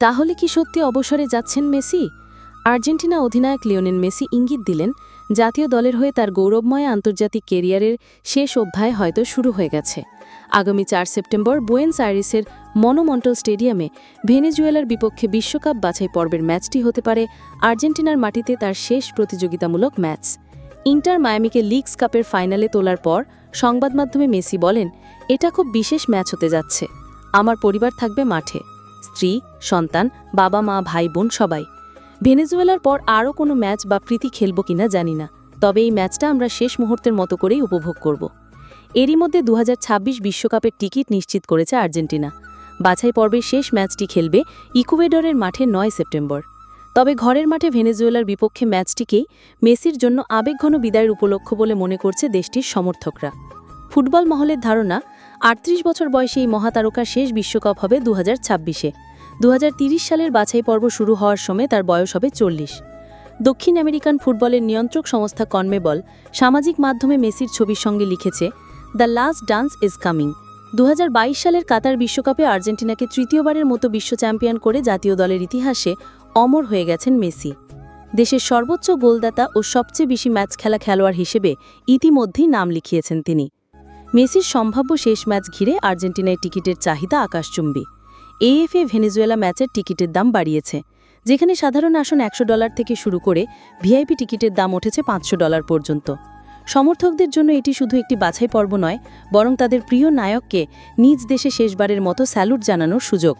তাহলে কি সত্যি অবসরে যাচ্ছেন মেসি? আর্জেন্টিনা অধিনায়ক লিওনেল মেসি ইঙ্গিত দিলেন, জাতীয় দলের হয়ে তার গৌরবময় আন্তর্জাতিক কেরিয়ারের শেষ অধ্যায় হয়তো শুরু হয়ে গেছে। আগামী চার সেপ্টেম্বর বুয়েন্স আইরিসের মনোমন্টল স্টেডিয়ামে ভেনেজুয়েলার বিপক্ষে বিশ্বকাপ বাছাই পর্বের ম্যাচটি হতে পারে আর্জেন্টিনার মাটিতে তার শেষ প্রতিযোগিতামূলক ম্যাচ। ইন্টার মায়ামিকে লিগস কাপের ফাইনালে তোলার পর সংবাদ মাধ্যমে মেসি বলেন, এটা খুব বিশেষ ম্যাচ হতে যাচ্ছে। আমার পরিবার থাকবে মাঠে। স্ত্রী, সন্তান, বাবা মা, ভাই বোন, সবাই। ভেনেজুয়েলার পর আরও কোনো ম্যাচ বা প্রীতি খেলব কিনা জানি না, তবে এই ম্যাচটা আমরা শেষ মুহূর্তের মতো করেই উপভোগ করব। এরই মধ্যে দু বিশ্বকাপের টিকিট নিশ্চিত করেছে আর্জেন্টিনা। বাছাই পর্বের শেষ ম্যাচটি খেলবে ইকুয়েডরের মাঠে নয় সেপ্টেম্বর। তবে ঘরের মাঠে ভেনেজুয়েলার বিপক্ষে ম্যাচটিকেই মেসির জন্য আবেগঘন বিদায়ের উপলক্ষ বলে মনে করছে দেশটির সমর্থকরা। ফুটবল মহলের ধারণা আটত্রিশ বছর বয়সে এই মহাতারকার শেষ বিশ্বকাপ হবে দু হাজার ছাব্বিশে দু সালের বাছাই পর্ব শুরু হওয়ার সময় তার বয়স হবে চল্লিশ। দক্ষিণ আমেরিকান ফুটবলের নিয়ন্ত্রক সংস্থা কনমেবল সামাজিক মাধ্যমে মেসির ছবির সঙ্গে লিখেছে, the last dance is coming. দু হাজার বাইশ সালের কাতার বিশ্বকাপে আর্জেন্টিনাকে তৃতীয়বারের মতো বিশ্ব চ্যাম্পিয়ন করে জাতীয় দলের ইতিহাসে অমর হয়ে গেছেন মেসি। দেশের সর্বোচ্চ গোলদাতা ও সবচেয়ে বেশি ম্যাচ খেলা খেলোয়াড় হিসেবে ইতিমধ্যেই নাম লিখিয়েছেন তিনি। মেসির সম্ভাব্য শেষ ম্যাচ ঘিরে আর্জেন্টিনায় টিকিটের চাহিদা আকাশচুম্বী। এএফএ ভেনেজুয়েলা ম্যাচের টিকিটের দাম বাড়িয়েছে, যেখানে সাধারণ আসন একশো ডলার থেকে শুরু করে ভিআইপি টিকিটের দাম উঠেছে পাঁচশো ডলার পর্যন্ত। সমর্থকদের জন্য এটি শুধু একটি বাছাই পর্ব নয়, বরং তাদের প্রিয় নায়ককে নিজ দেশে শেষবারের মতো স্যালুট জানানোর সুযোগ।